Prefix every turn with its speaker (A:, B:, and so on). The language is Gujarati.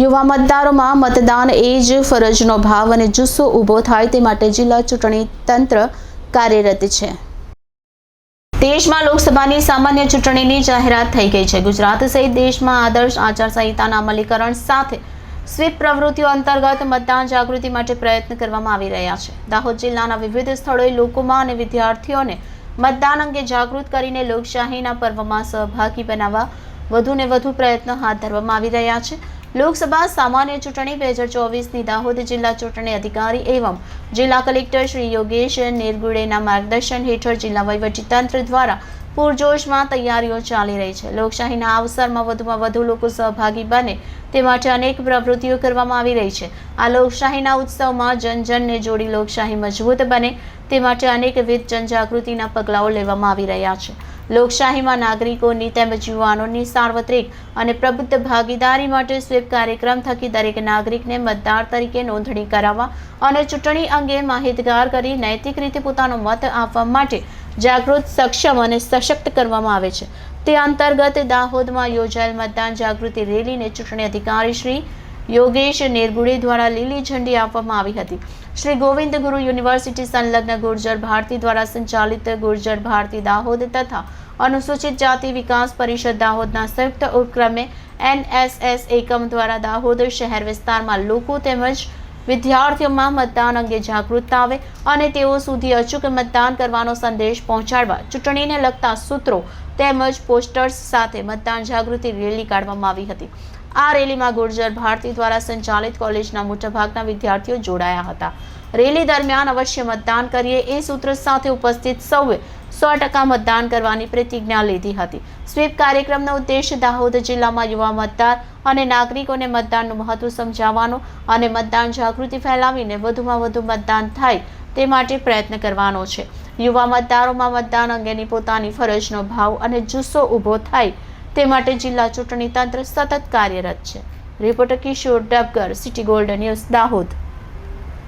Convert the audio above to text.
A: યુવા મતદારોમાં મતદાન એ જ ફરજનો ભાવ અને જુસ્સો ઊભો થાય તે માટે જિલ્લા ચૂંટણી તંત્ર કાર્યરત છે. દેશમાં લોકસભાની સામાન્ય ચૂંટણીની જાહેરાત થઈ ગઈ છે. ગુજરાત સહિત દેશમાં આદર્શ આચારસંહિતાના અમલીકરણ સાથે સ્વીપ પ્રવૃત્તિઓ અંતર્ગત મતદાન જાગૃતિ માટે પ્રયત્ન કરવામાં આવી રહ્યા છે. દાહોદ જિલ્લાના વિવિધ સ્થળોએ લોકોમાં અને વિદ્યાર્થીઓને મતદાન અંગે જાગૃત કરીને લોકશાહીના પર્વમાં સહભાગી બનાવવા વધુને વધુ પ્રયત્નો હાથ ધરવામાં આવી રહ્યા છે. લોકસભા સામાન્ય ચૂંટણી બે હજાર ચોવીસની દાહોદ જિલ્લા ચૂંટણી અધિકારી એવં જિલ્લા કલેક્ટર શ્રી યોગેશ નિર્ગુડેના માર્ગદર્શન હેઠળ જિલ્લા વહીવટીતંત્ર દ્વારા પૂરજોશમાં તૈયારીઓ ચાલી રહી છે. લોકશાહીના અવસરમાં વધુમાં વધુ લોકો સહભાગી બને તે માટે અનેક પ્રવૃત્તિઓ કરવામાં આવી રહી છે. આ લોકશાહીના ઉત્સવમાં જન જનને જોડી લોકશાહી મજબૂત બને તે માટે અનેકવિધ જનજાગૃતિના પગલાઓ લેવામાં આવી રહ્યા છે. લોકશાહીમાં નાગરિકોની તેમજ યુવાનોની સાર્વત્રિક અને પ્રબુદ્ધ ભાગીદારી માટે સ્વીપ કાર્યક્રમ થકી દરેક નાગરિકને મતદાર તરીકે નોંધણી કરાવવા અને ચૂંટણી અંગે માહિતગાર કરી નૈતિક રીતે પોતાનો મત આપવા માટે જાગૃત, સક્ષમ અને સશક્ત કરવામાં આવે છે. તે અંતર્ગત દાહોદમાં યોજાયેલ મતદાન જાગૃતિ રેલીને ચૂંટણી અધિકારી શ્રી યોગેશ નેરગુડે દ્વારા લીલી ઝંડી આપવામાં આવી હતી. શ્રી ગોવિંદ ગુરુ યુનિવર્સિટી સંલગ્ન ગુર્જર ભારતી દ્વારા સંચાલિત ગુર્જર ભારતી દાહોદ તથા અનુસૂચિત જાતિ વિકાસ પરિષદ દાહોદના સંયુક્ત ઉપક્રમે એનએસએસ એકમ દ્વારા દાહોદ શહેર વિસ્તારમાં લોકો તેમજ વિદ્યાર્થીઓમાં મતદાન અંગે જાગૃતતા આવે અને તેઓ સુધી અચૂક મતદાન કરવાનો સંદેશ પહોંચાડવા, ચૂંટણીને લગતા સૂત્રો તેમજ પોસ્ટર્સ સાથે મતદાન જાગૃતિ રેલી કાઢવામાં આવી હતી. આ રેલીમાં ગુર્જર ભારતી દ્વારા સંચાલિત કોલેજના મોટાભાગના વિદ્યાર્થીઓ જોડાયા હતા. રેલી દરમિયાન અવશ્ય મતદાન કરીએ એ સૂત્ર સાથે ઉપસ્થિત સૌએ સો ટકા મતદાન કરવાની પ્રતિજ્ઞા લીધી હતી. સ્વીપ કાર્યક્રમનો ઉદ્દેશ દાહોદ જિલ્લામાં યુવા મતદાર અને નાગરિકોને મતદાનનું મહત્વ સમજાવવાનો અને મતદાન જાગૃતિ ફેલાવીને વધુમાં વધુ મતદાન થાય તે માટે પ્રયત્ન કરવાનો છે. યુવા મતદારોમાં મતદાન અંગેની પોતાની ફરજનો ભાવ અને જુસ્સો ઊભો થાય તે માટે જિલ્લા ચૂંટણી તંત્ર સતત કાર્યરત છે. Reporter Kishore Dabgar, city gold news, Dahod.